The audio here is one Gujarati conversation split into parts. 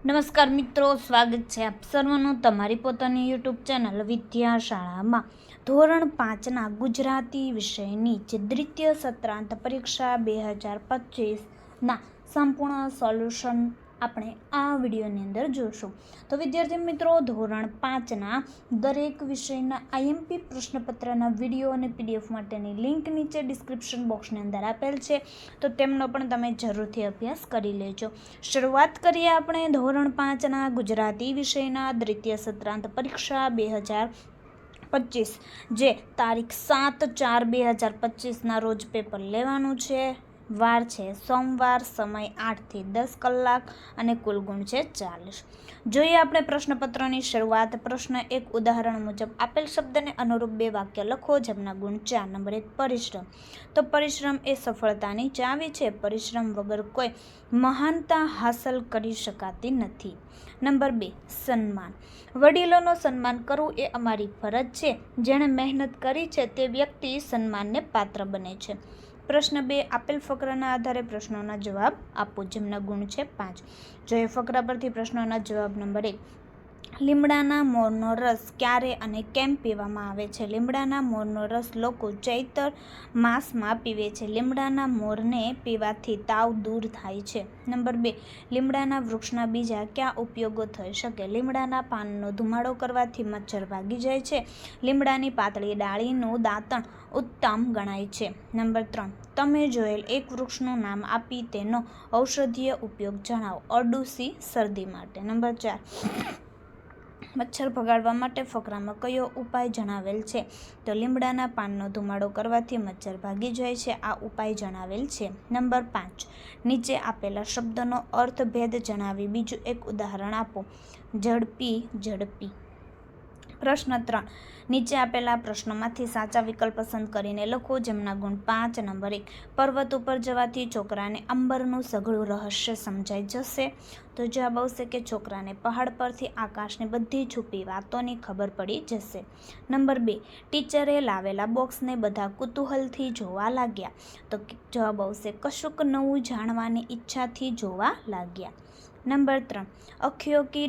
નમસ્કાર મિત્રો, સ્વાગત છે આપ સર્વનું તમારી પોતાની યુટ્યુબ ચેનલ વિદ્યાશાળામાં. ધોરણ પાંચના ગુજરાતી વિષયની જે દ્વિતીય સત્રાંત પરીક્ષા બે હજાર પચીસના સંપૂર્ણ સોલ્યુશન આપણે આ વિડીયોની અંદર જોશું તો વિદ્યાર્થી મિત્રો, ધોરણ પાંચના દરેક વિષયના આઈએમપી પ્રશ્નપત્રના વીડિયો અને પીડીએફ માટેની લિંક નીચે ડિસ્ક્રિપ્શન બોક્સની અંદર આપેલ છે. તો તેમનો પણ તમે જરૂરથી અભ્યાસ કરી લેજો. શરૂઆત કરીએ આપણે ધોરણ પાંચના ગુજરાતી વિષયના દ્વિતીય સત્રાંત પરીક્ષા બે હજાર પચીસ, જે તારીખ સાત ચાર બે હજાર પચીસના રોજ પેપર લેવાનું છે. વાર છે. સોમવાર સમય આઠથી દસ કલાક અને કુલ ગુણ છે ચાલીસ. જોઈએ આપણે પ્રશ્નપત્રની શરૂઆત. પ્રશ્ન એક ઉદાહરણ મુજબ, આપેલ શબ્દને અનુરૂપ બે વાક્ય લખો, જેમના ગુણ ચાર નંબર એક પરિશ્રમ. તો પરિશ્રમ એ સફળતાની ચાવી છે. પરિશ્રમ વગર કોઈ મહાનતા હાંસલ કરી શકાતી નથી. નંબર બે, સન્માન. વડીલોનો સન્માન કરવું એ અમારી ફરજ છે. જેણે મહેનત કરી છે, તે વ્યક્તિ સન્માનને પાત્ર બને છે. પ્રશ્ન બે, આપેલ ફકરાના આધારે પ્રશ્નોના જવાબ આપો, જેમના ગુણ છે પાંચ. જોઈએ ફકરા પરથી પ્રશ્નોના જવાબ નંબર એક, લીમડાના મોરનો રસ ક્યારે અને કેમ પીવામાં આવે છે? લીમડાના મોરનો રસ લોકો ચૈતર માસમાં પીવે છે. લીમડાના મોરને પીવાથી તાવ દૂર થાય છે. નંબર બે, લીમડાના વૃક્ષના બીજા ક્યાં ઉપયોગો થઈ શકે? લીમડાના પાનનો ધુમાડો કરવાથી મચ્છર ભાગી જાય છે. લીમડાની પાતળી ડાળીનું દાંતણ ઉત્તમ ગણાય છે. નંબર ત્રણ તમે જોયેલ એક વૃક્ષનું નામ આપી તેનો ઔષધીય ઉપયોગ જણાવો. અરડુસી શરદી માટે. નંબર ચાર. મચ્છર ભગાડવા માટે ફકરામાં કયો ઉપાય જણાવેલ છે? તો લીમડાના પાનનો ધુમાડો કરવાથી મચ્છર ભાગી જાય છે. આ ઉપાય જણાવેલ છે. નંબર પાંચ. નીચે આપેલા શબ્દનો અર્થભેદ જણાવી બીજું એક ઉદાહરણ આપો. ઝડપી ઝડપી. પ્રશ્ન ત્રણ. નીચે આપેલા પ્રશ્નોમાંથી સાચા વિકલ્પ પસંદ કરીને લખો જેમના ગુણ પાંચ, નંબર એક. પર્વત ઉપર જવાથી છોકરાને અંબરનું સઘળું રહસ્ય સમજાઈ જશે. તો જવાબ આવશે કે છોકરાને પહાડ પરથી આકાશની બધી છુપી વાતોની ખબર પડી જશે. નંબર બે. ટીચરે લાવેલા બોક્સને બધા કુતૂહલથી જોવા લાગ્યા. તો જવાબ આવશે કશુંક નવું જાણવાની ઈચ્છાથી જોવા લાગ્યા. નંબર ત્રણ. અખિયો કી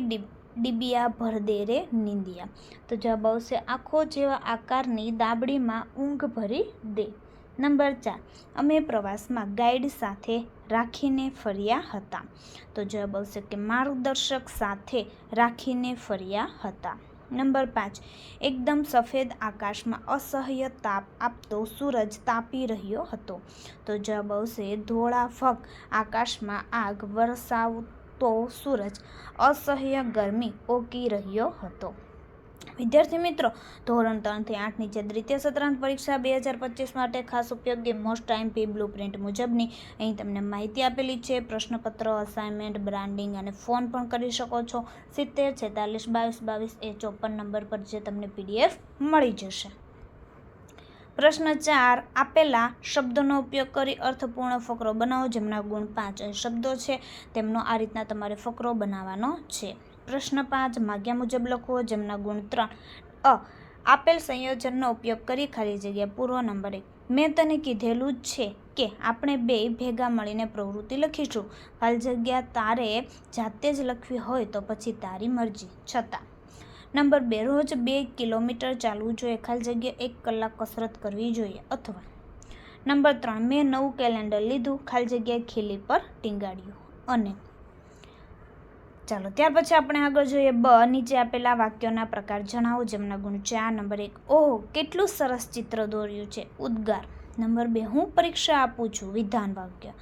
ડિબિયા ભરદે રે નિંદિયા. તો જવાબ આવશે, આંખો જેવા આકારની દાબડીમાં ઊંઘ ભરી દે. નંબર ચાર, અમે પ્રવાસમાં ગાઈડ સાથે રાખીને ફર્યા હતા. તો જવાબ આવશે કે, માર્ગદર્શક સાથે રાખીને ફર્યા હતા. નંબર પાંચ, એકદમ સફેદ આકાશમાં અસહ્ય તાપ આપતો સૂરજ તાપી રહ્યો હતો. તો જવાબ આવશે, ધોળા ફક આકાશમાં આગ વરસાવ તો સૂરજ અસહ્ય ગરમી ઓકી રહ્યો હતો. વિદ્યાર્થી મિત્રો, ધોરણ ત્રણથી આઠની જે દ્વિતીય સત્રાંત પરીક્ષા બે હજાર પચીસ માટે ખાસ ઉપયોગી મોસ્ટ ટાઈમ પી બ્લુ પ્રિન્ટ મુજબની અહીં તમને માહિતી આપેલી છે. પ્રશ્નપત્ર અસાઇનમેન્ટ બ્રાન્ડિંગ અને ફોન પણ કરી શકો છો. સિત્તેર, છેતાલીસ, બાવીસ બાવીસ એ ચોપન નંબર પર જે તમને પીડીએફ મળી જશે. પ્રશ્ન ચાર, આપેલા શબ્દોનો ઉપયોગ કરી અર્થપૂર્ણ ફકરો બનાવો, જેમના ગુણ પાંચ શબ્દો છે, તેમનો આ રીતના તમારે ફકરો બનાવવાનો છે. પ્રશ્ન પાંચ, માગ્યા મુજબ લખો, જેમના ગુણ ત્રણ. અ, આપેલ સંયોજનનો ઉપયોગ કરી ખાલી જગ્યા પૂર્વ નંબર એક. મેં તને કીધેલું જ છે કે આપણે બે ભેગા મળીને પ્રવૃત્તિ લખીશું. ખાલી જગ્યા તારે જાતે જ લખવી હોય તો પછી તારી મરજી. છતાં નંબર બે, રોજ બે કિલોમીટર ચાલવું જોઈએ. ખાલી જગ્યા એક કલાક કસરત કરવી જોઈએ અથવા નંબર ત્રણ, મેં નવું કેલેન્ડર લીધું. ખાલી જગ્યાએ ખીલી પર ટીંગાડ્યું. અને ચાલો, ત્યાર પછી આપણે આગળ જોઈએ. બ, નીચે આપેલા વાક્યોના પ્રકાર જણાવો જેમના ગુણ ચાર નંબર એક, ઓહો, કેટલું સરસ ચિત્ર દોર્યું છે. ઉદ્ગાર. નંબર બે, હું પરીક્ષા આપું છું. વિધાન વાક્ય.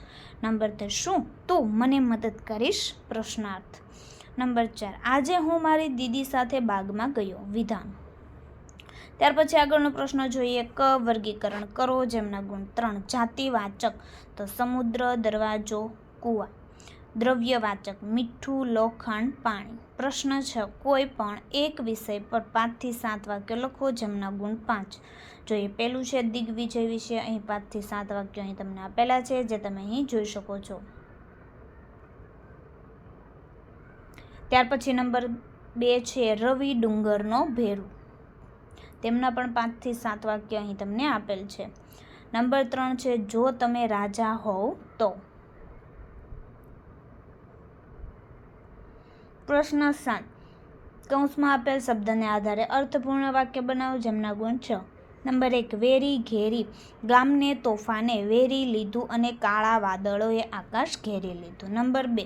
નંબર ત્રણ, શું? તું મને મદદ કરીશ? પ્રશ્નાર્થ. નંબર ચાર. આજે હું મારી દીદી સાથે બાગમાં ગયો. વિધાન. ત્યાર પછી આગળનો પ્રશ્ન જોઈએ. ક વર્ગીકરણ કરો, જેમના ગુણ ત્રણ. જાતિવાચક. તો સમુદ્ર, દરવાજો, કૂવા. દ્રવ્યવાચક. મીઠું, લોખંડ, પાણી. પ્રશ્ન છે. કોઈ પણ એક વિષય પર પાંચથી સાત વાક્યો લખો, જેમના ગુણ પાંચ. જોઈએ, પહેલું છે દિગ્વિજય વિશે. અહીં પાંચથી સાત વાક્યો અહીં તમને આપેલા છે, જે તમે અહીં જોઈ શકો છો. ત્યાર પછી નંબર બે છે રવિ ડુંગરનો ભેરુ. તેમના પણ પાંચથી સાત વાક્ય અહીં તમને આપેલ છે. નંબર ત્રણ છે, જો તમે રાજા હોવ તો. પ્રશ્ન સાત. કૌંસમાં આપેલ શબ્દને આધારે અર્થપૂર્ણ વાક્ય બનાવો, જેમના ગુણ છ. નંબર એક, વેરી ઘેરી. ગામને તોફાને વેરી લીધું અને કાળા વાદળોએ આકાશ ઘેરી લીધું. નંબર બે,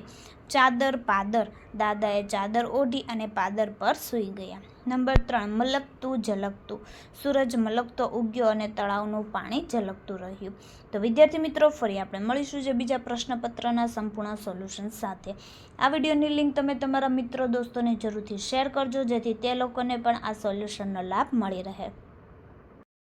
ચાદર પાદર. દાદાએ ચાદર ઓઢી અને પાદર પર સૂઈ ગયા. નંબર ત્રણ, મલકતું ઝલકતું. સૂરજ મલકતો ઉગ્યો અને તળાવનું પાણી ઝલકતું રહ્યું. તો વિદ્યાર્થી મિત્રો, ફરી આપણે મળીશું જે બીજા પ્રશ્નપત્રના સંપૂર્ણ સોલ્યુશન સાથે. આ વિડીયોની લિંક તમે તમારા મિત્રો, દોસ્તોને જરૂરથી શેર કરજો, જેથી તે લોકોને પણ આ સોલ્યુશનનો લાભ મળી રહે.